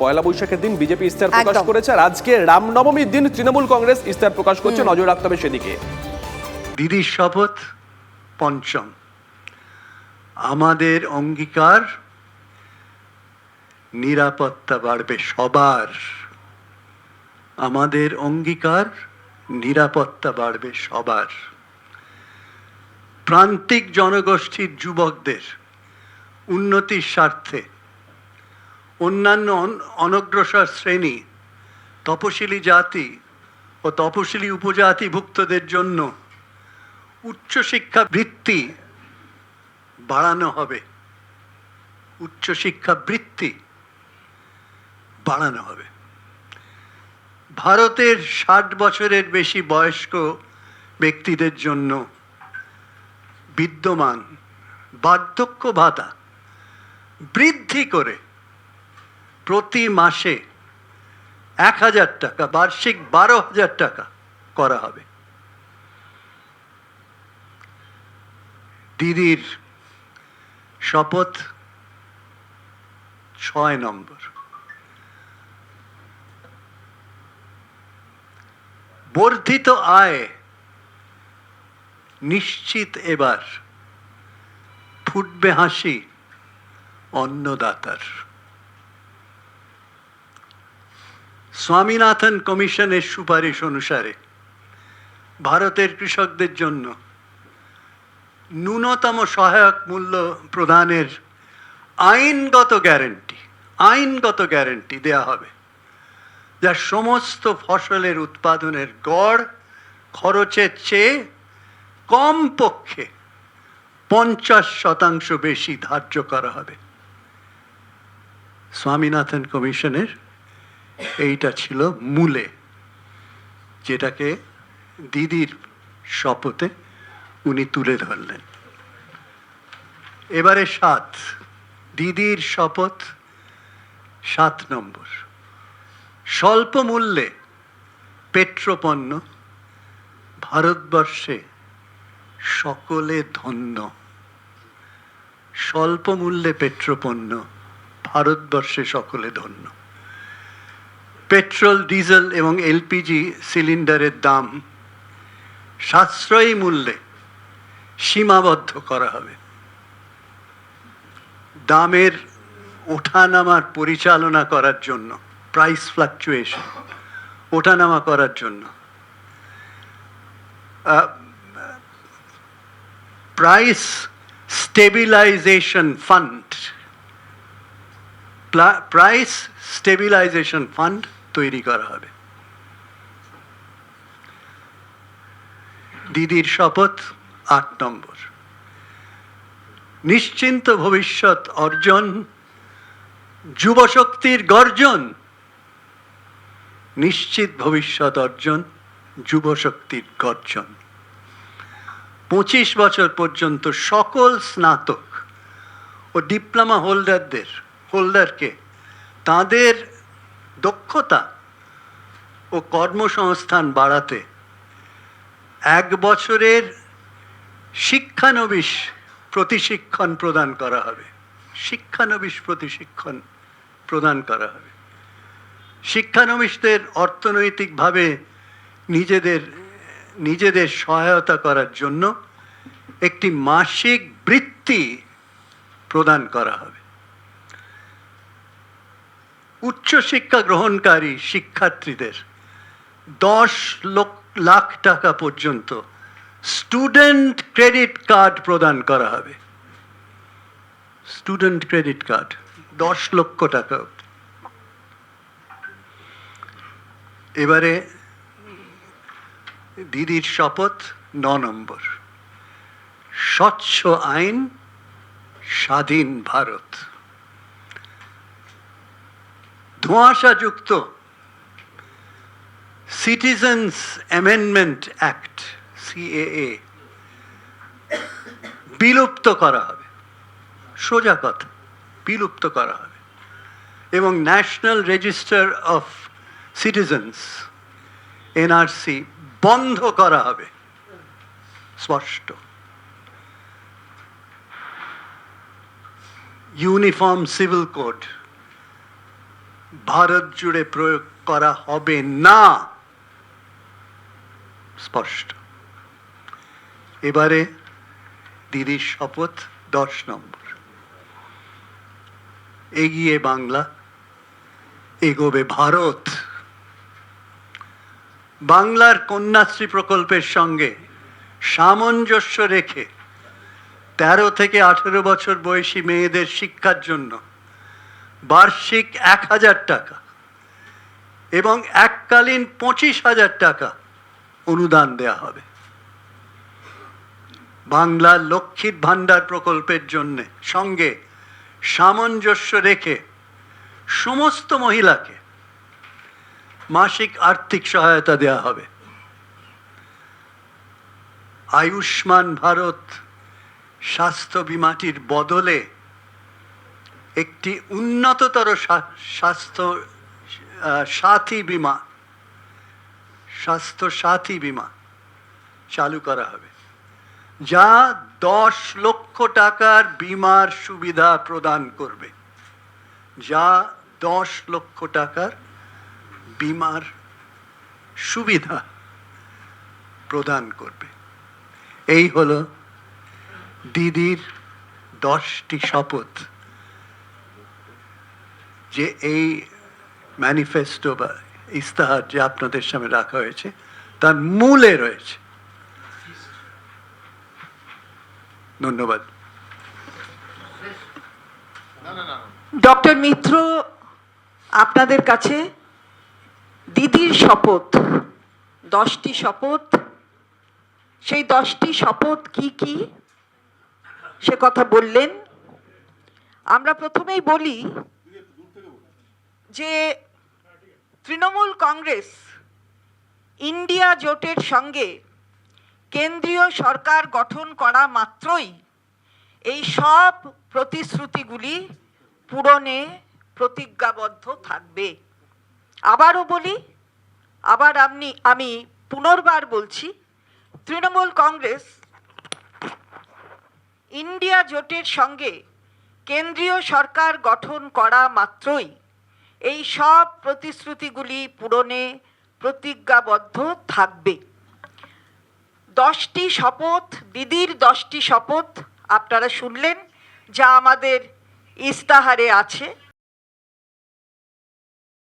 পয়লা বৈশাখের দিন বিজেপি ইস্তার প্রকাশ করেছে আর আজকে রামনবমীর দিন তৃণমূল কংগ্রেস ইস্তার প্রকাশ করছে নজর রাখতে হবে সেদিকে। দিদির শপথ পঞ্চম। আমাদের অঙ্গীকার নিরাপত্তা বাড়বে সবার। আমাদের অঙ্গীকার নিরাপত্তা বাড়বে সবার। প্রান্তিক জনগোষ্ঠীর যুবকদের উন্নতির স্বার্থে অন্যান্য অন- অনগ্রসর শ্রেণি, তপশিলি জাতি ও তপশিলি উপজাতিভুক্তদের জন্য উচ্চশিক্ষা বৃত্তি বাড়ানো হবে। উচ্চশিক্ষা বৃত্তি বাড়ানো হবে। ভারতের ষাট বছরের বেশি বয়স্ক ব্যক্তিদের জন্য বিদ্যমান বার্ধক্য ভাতা বৃদ্ধি করে প্রতি মাসে এক হাজার টাকা, বার্ষিক বারো হাজার টাকা করা হবে। দিদির শপথ ছয় নম্বর। বর্ধিত আয় নিশ্চিত এবার ফুটবে হাসি অন্নদাতার। স্বামীনাথন কমিশনের সুপারিশ অনুসারে ভারতের কৃষকদের জন্য ন্যূনতম সহায়ক মূল্য প্রদানের আইনগত গ্যারেন্টি আইনগত গ্যারেন্টি দেয়া হবে, যা সমস্ত ফসলের উৎপাদনের গড় খরচের চেয়ে কমপক্ষে পঞ্চাশ শতাংশ বেশি ধার্য করা হবে। স্বামীনাথন কমিশনের এইটা ছিল মূলে, যেটাকে দিদির শপথে উনি তুলে ধরলেন। এবারে সাত, দিদির শপথ সাত নম্বর। স্বল্প মূল্যে পেট্রোপণ্য ভারতবর্ষে সকলে ধন্য। স্বল্প মূল্যে পেট্রোপণ্য ভারতবর্ষে সকলে ধন্য। পেট্রোল, ডিজেল এবং এলপিজি সিলিন্ডারের দাম সাশ্রয়ী মূল্যে সীমাবদ্ধ করা হবে। দামের ওঠানামার পরিচালনা করার জন্য প্রাইস ফ্লাকচুয়েশন ওঠানামা করার জন্য price stabilisation fund price stabilisation fund তৈরি করা হবে। দিদির শপথ আট নম্বর। নিশ্চিন্ত ভবিষ্যৎ অর্জন যুবশক্তির গর্জন। নিশ্চিত ভবিষ্যৎ অর্জন যুবশক্তির গর্জন। পঁচিশ বছর পর্যন্ত সকল স্নাতক ও ডিপ্লোমা হোল্ডারদের, হোল্ডারকে তাদের দক্ষতা ও কর্মসংস্থান বাড়াতে এক বছরের শিক্ষানবিশ প্রতিশিক্ষণ প্রদান করা হবে। শিক্ষানবিশ প্রতিশিক্ষণ প্রদান করা হবে। শিক্ষানবিশদের অর্থনৈতিকভাবে নিজেদের নিজেদের সহায়তা করার জন্য একটি মাসিক বৃত্তি প্রদান করা হবে। উচ্চশিক্ষা গ্রহণকারী শিক্ষার্থীদের দশ লাখ টাকা পর্যন্ত স্টুডেন্ট ক্রেডিট কার্ড প্রদান করা হবে। স্টুডেন্ট ক্রেডিট কার্ড দশ লক্ষ টাকা এবারে দিদির শপথ, ন নম্বর। স্বচ্ছ আইন, স্বাধীন ভারত। ধোঁয়াশাযুক্ত সিটিজেন্স অ্যামেন্ডমেন্ট অ্যাক্ট সিএএ বিলুপ্ত করা হবে। সোজা কথা, বিলুপ্ত করা হবে। এবং national register of citizens NRC বন্ধ করা হবে। স্পষ্ট। ইউনিফর্ম সিভিল কোড ভারত জুড়ে প্রয়োগ করা হবে না। স্পষ্ট। এবারে দিদির শপথ, দশ নম্বর। এগিয়ে বাংলা, এগোবে ভারত। বাংলার কন্যাশ্রী প্রকল্পের সঙ্গে সামঞ্জস্য রেখে তেরো থেকে আঠেরো বছর বয়সী মেয়েদের শিক্ষার জন্য বার্ষিক এক হাজার টাকা এবং এককালীন পঁচিশ হাজার টাকা অনুদান দেয়া হবে। বাংলার লক্ষ্মীর ভাণ্ডার প্রকল্পের জন্যে সঙ্গে সামঞ্জস্য রেখে সমস্ত মহিলাকে মাসিক আর্থিক সহায়তা দেওয়া হবে। আয়ুষ্মান ভারত স্বাস্থ্য বিমাটির বদলে একটি উন্নততর স্বা- স্বাস্থ্য সাথী বিমা, স্বাস্থ্য সাথী বিমা চালু করা হবে, যা দশ লক্ষ টাকার বিমার সুবিধা প্রদান করবে, যা দশ লক্ষ টাকার বিমার সুবিধা প্রদান করবে। এই হলো দিদির দশটি শপথ। যে এই ম্যানিফেস্টো বা ইস্তাহার যে আপনাদের সামনে রাখা হয়েছে, তার মূলে রয়েছে। ধন্যবাদ। ডক্টর মিত্র, আপনাদের কাছে দিদির শপথ, দশটি শপথ। সেই দশটি শপথ কি কি? সে কথা বললেন। আমরা প্রথমেই বলি যে তৃণমূল কংগ্রেস ইন্ডিয়া জোটের সঙ্গে কেন্দ্রীয় সরকার গঠন করা মাত্রই এই সব প্রতিশ্রুতিগুলি পূরণে প্রতিজ্ঞাবদ্ধ থাকবে। আবারও বলি, আবার আপনি, আমি পুনর্বার বলছি, তৃণমূল কংগ্রেস ইন্ডিয়া জোটের সঙ্গে কেন্দ্রীয় সরকার গঠন করা মাত্রই এই সব প্রতিশ্রুতিগুলি পূরণে প্রতিজ্ঞাবদ্ধ থাকবে। দশটি শপথ, দিদির দশটি শপথ আপনারা শুনলেন, যা আমাদের ইস্তাহারে আছে।